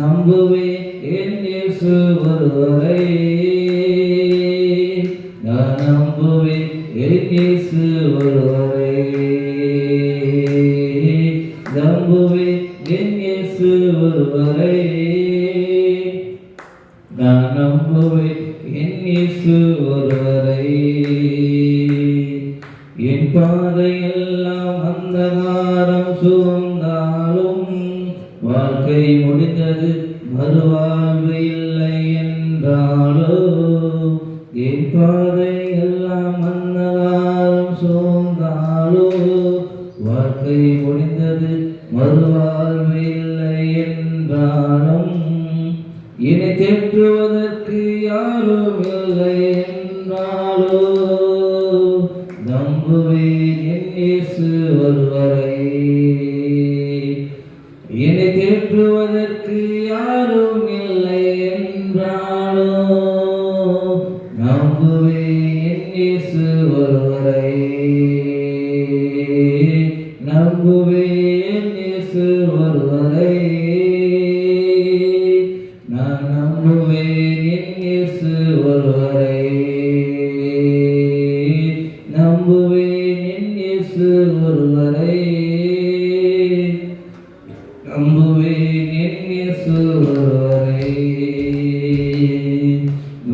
நம்புவேன் என் இயேசு ஒருவரை. நான் நம்புவேன் என் இயேசு ஒருவரை. நம்புவேன் என் இயேசு ஒருவரை. நான் நம்புவேன் என் இயேசு ஒருவரை. என் பாதையெல்லாம் அந்தகாரம் சூழ்ந்தாலும் வாழ்க்கை முடிந்தது மறுவாழ்வு இல்லை என்றாலோ என் பாதையெல்லாம் மன்னவாரம் சோர்ந்தாலோ வாழ்க்கை முடிந்தது மறுவாழ்வு இல்லை என்றாலும் இனி தேற்றுவதற்கு யாரும் இல்லை என்றாலோ நம்புவேன் என் இயேசு ஒருவரை. இனி தேற்றுவதற்கு நம்புவேன் என் இயேசு ஒருவரை.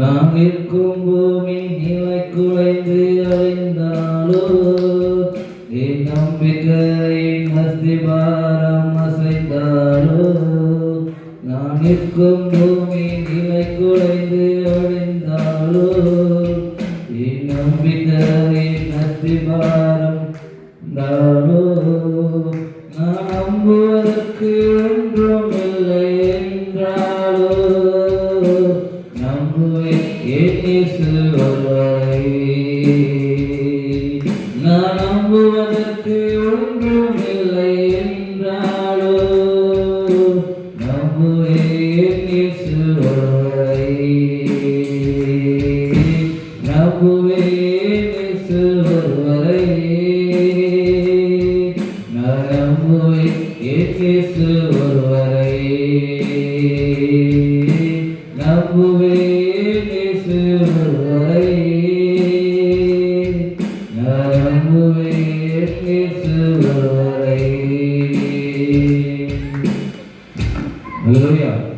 நாம் இருக்கும் பூமி நிலை குலைந்து அழிந்தாலோ? என் நம்பிக்கையின் அஸ்திபாரம் அசைந்தாலோ? நான் இருக்கும் பூமி நிலை குலைந்து அழிந்தாலோ? என் நம்பிக்கையின் அஸ்திபாரம் தாலோ நான் நம்புவதற்கு ஒன்றும் இல்லை என்றாலோ என் ஒருவரை நான் நம்புவதற்கு ஒன்றும் இல்லை என்றாலோ நம்புவேன் என் நம்புவேன் நான் நம்புவேன் ஒருவரை நம்புவேன் 할렐루 야.